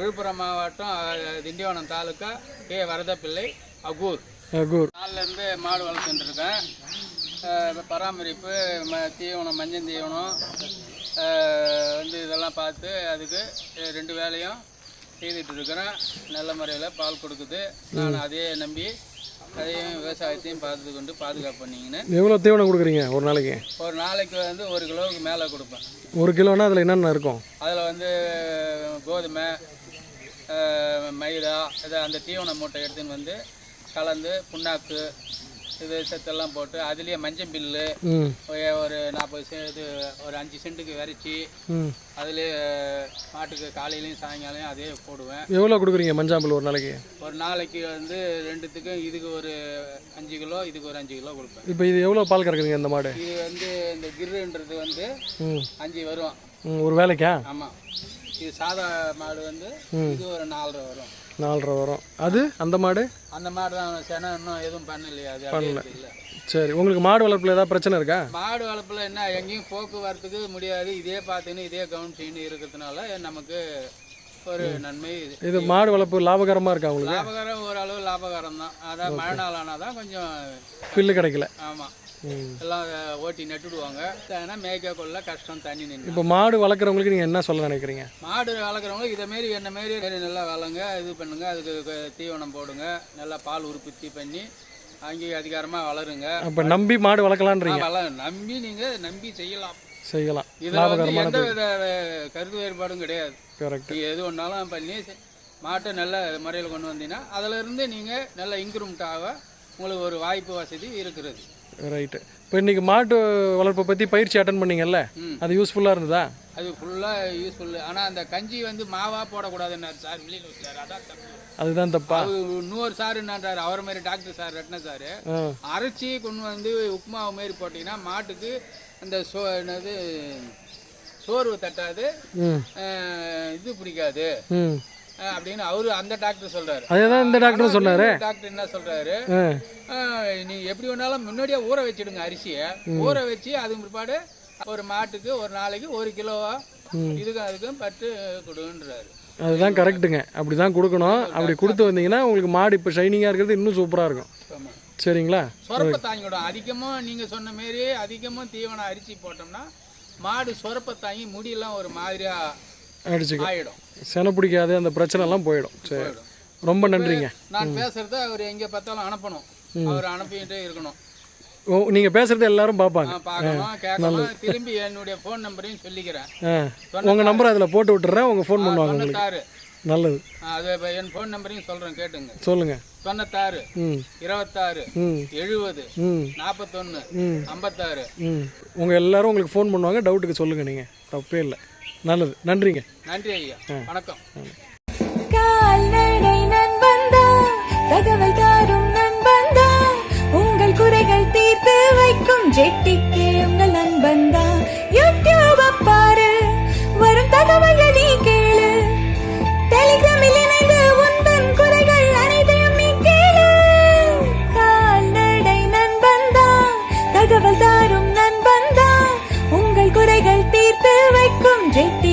விழுப்புரம் மாவட்டம் திண்டிவனம் தாலுக்கா கே. வரதப்பிள்ளை அகூர். கூர் நாலுலேருந்து மாடு வளர்த்துட்டு இருக்கேன் பராமரிப்பு ம தீவனம் மஞ்சள் தீவனம் வந்து இதெல்லாம் பார்த்து அதுக்கு ரெண்டு வேலையும் செய்துட்டு இருக்கிறேன் நல்ல முறையில் பால் கொடுக்குது. நான் அதையே நம்பி அதையும் விவசாயத்தையும் பார்த்து கொண்டு பாதுகாப்பு பண்ணிங்கன்னு எவ்வளோ தீவனம் கொடுக்குறீங்க ஒரு நாளைக்கு? ஒரு நாளைக்கு வந்து ஒரு கிலோவுக்கு மேலே கொடுப்பேன். ஒரு கிலோனா அதில் என்னென்ன இருக்கும்? அதில் வந்து கோதுமை மைதா இதை அந்த தீவன மூட்டை எடுத்துன்னு வந்து கலந்து புண்ணாக்கு இது சத்தெல்லாம் போட்டு அதுலேயே மஞ்சள் பில்லு ஒரு நாற்பது செ இது ஒரு அஞ்சு சென்ட்டுக்கு விரைச்சி அதுலேயே மாட்டுக்கு காலையிலையும் சாயங்காலையும் அதே போடுவேன். எவ்வளோ கொடுக்குறீங்க மஞ்சாம்பல் ஒரு நாளைக்கு? ஒரு நாளைக்கு வந்து ரெண்டுத்துக்கும் இதுக்கு ஒரு அஞ்சு கிலோ இதுக்கு ஒரு அஞ்சு கிலோ கொடுப்பேன். இப்போ இது எவ்வளோ பால் கறக்குறீங்க இந்த மாடு? இது வந்து இந்த கிர்ருன்றது வந்து அஞ்சு வரும். ஒரு வேலைக்கா? ஆமாம் இது சாதா மாடு வந்து இது ஒரு நாலரை வரும். நாலரை வரும். அது? அந்த மாடு? அந்த மாடு தான் செனை இன்னும் எதுவும் பண்ணலையா அது இல்ல சரி உங்களுக்கு மாடு வளர்ப்பில் ஏதாவது பிரச்சனை இருக்கா? மாடு வளர்ப்புல என்ன எங்கேயும் போக்குவரத்துக்கு முடியாது. இதே பார்த்துன்னு இதே கவனிச்சின்னு இருக்கிறதுனால நமக்கு ஒரு நன்மை இது. மாடு வளர்ப்பு லாபகரமாக இருக்கா உங்களுக்கு? லாபகரம் ஓரளவு லாபகரம் தான். அதான் மழை நாள் ஆனால் தான் கொஞ்சம் பில்லு கிடைக்கல. ஆமாம் எல்லாம் ஓட்டி நட்டுடுவாங்க. ஏன்னா மேய்க்க கொள்ள கஷ்டம் தண்ணி நின்று. இப்போ மாடு வளர்க்குறவங்களுக்கு நீங்கள் என்ன சொல்ல நினைக்கிறீங்க? மாடு வளர்க்குறவங்க இதை மாரி என்ன மாரி நல்லா வளங்க இது பண்ணுங்க அதுக்கு தீவனம் போடுங்க நல்லா பால் உற்பத்தி பண்ணி அங்கேயே அதிகாரமாக வளருங்க. அப்போ நம்பி மாடு வளர்க்கலான்றீங்க? வள நம்பி நீங்கள் நம்பி செய்யலாம். செய்யலாம். இதில் வந்து எந்த வித கருத்து வேறுபாடும் கிடையாது. கரெக்ட் எது ஒன்றாலும் பண்ணி மாட்டை நல்ல முறையில் கொண்டு வந்தீங்கன்னா அதிலிருந்து நீங்கள் நல்ல இன்க்ரூமெண்ட் ஆக உங்களுக்கு ஒரு வாய்ப்பு வசதி இருக்கிறது. ரைட்டு இப்போ இன்னைக்கு மாட்டு வளர்ப்பை பற்றி பயிற்சி அட்டன் பண்ணீங்கல்ல. அது யூஸ்ஃபுல்லாக இருந்ததா? அது ஃபுல்லாக யூஸ்ஃபுல் ஆனால் அந்த கஞ்சி வந்து மாவாக போடக்கூடாதுன்னாரு சார் வெளியில் வச்சார் அதான் தப்பு. அதுதான் தப்பா? இன்னொரு சார் என்னன்றாரு அவர் மாதிரி டாக்டர் சார் ரத்ன சார். அரைச்சி கொண்டு வந்து உப்புமாவு மாரி போட்டிங்கன்னா மாட்டுக்கு அந்த சோ என்னது சோர்வு தட்டாது இது பிடிக்காது. அப்படின்னு அவரு அந்த டாக்டர் சொல்றாரு. அதே தான் இந்த டாக்டரும் சொன்னார். டாக்டர் என்ன சொல்றாரு? ஆ. அஹ், நீ எப்படி வேணாலும் முன்னாடியே ஊற வச்சிடுங்க அரிசியை. ஊற வச்சு அது பிற்பாடு ஒரு மாட்டுக்கு ஒரு நாளைக்கு ஒரு கிலோவா இதுக்கும் அதுக்கும் பட்டு கொடுன்றாரு. அதுதான் கரெக்ட்டுங்க அப்படி தான் கொடுக்கணும் அப்படி கொடுத்து வந்தீங்கன்னா உங்களுக்கு மாடு இப்போ ஷைனிங்காக இருக்கிறது இன்னும் சூப்பராக இருக்கும். ஆமா. சரிங்களா? சொரப்ப தாங்கிடும். அதிகமாக நீங்க சொன்ன மாரி அதிகமாக தீவனம் அரிசி போட்டோம்னா மாடு சொரப்ப தாங்கி முடியெல்லாம் ஒரு மாதிரியா அடிச்சுக்கோ. ஆயிடும். செனை பிடிக்காது அந்த பிரச்சனைலாம் போயிடும். சரி. ரொம்ப நன்றிங்க. நான் பேசுறத அவர் எங்க பார்த்தாலும் அனுப்பணும். அவர் அனுப்பிட்டே இருக்கணும். ஓ நீங்கள் பேசுகிறது எல்லாரும் பார்ப்பாங்க. கேட்கணும். திரும்பி என்னுடைய ஃபோன் நம்பரையும் சொல்லிக்கிறேன். உங்கள் நம்பர் அதில் போட்டு விட்டுறேன் உங்கள் ஃபோன் பண்ணுவாங்க உங்களுக்கு. நல்லது. அது என் ஃபோன் நம்பரையும் சொல்றேன் கேட்டுங்க. சொல்லுங்கள் தொண்ணூத்தாறு இருபத்தாறு எழுபது நாற்பத்தொன்று ம். ஐம்பத்தாறு. உங்கள் எல்லாரும் உங்களுக்கு ஃபோன் பண்ணுவாங்க டவுட்டுக்கு சொல்லுங்கள் நீங்கள் தப்பே இல்லை. நல்லது. நன்றிங்க. நன்றி ஐயா. வணக்கம். கால்நடை நண்பந்தா தகவல் தாரும் நண்பந்தா உங்கள் குறைகள் தீர்த்து வைக்கும் ஜெட்டிக்கு உங்கள் நண்பந்தா. யூடியூப் பாரு வரும் தகவல்கள் கேளு. டெலிகிராமில் இணைந்து உந்தன் குறைகள் அனைத்தையும் நீ கேளு. கால்நடை நண்பந்தா தகவல் தாரும் என்றே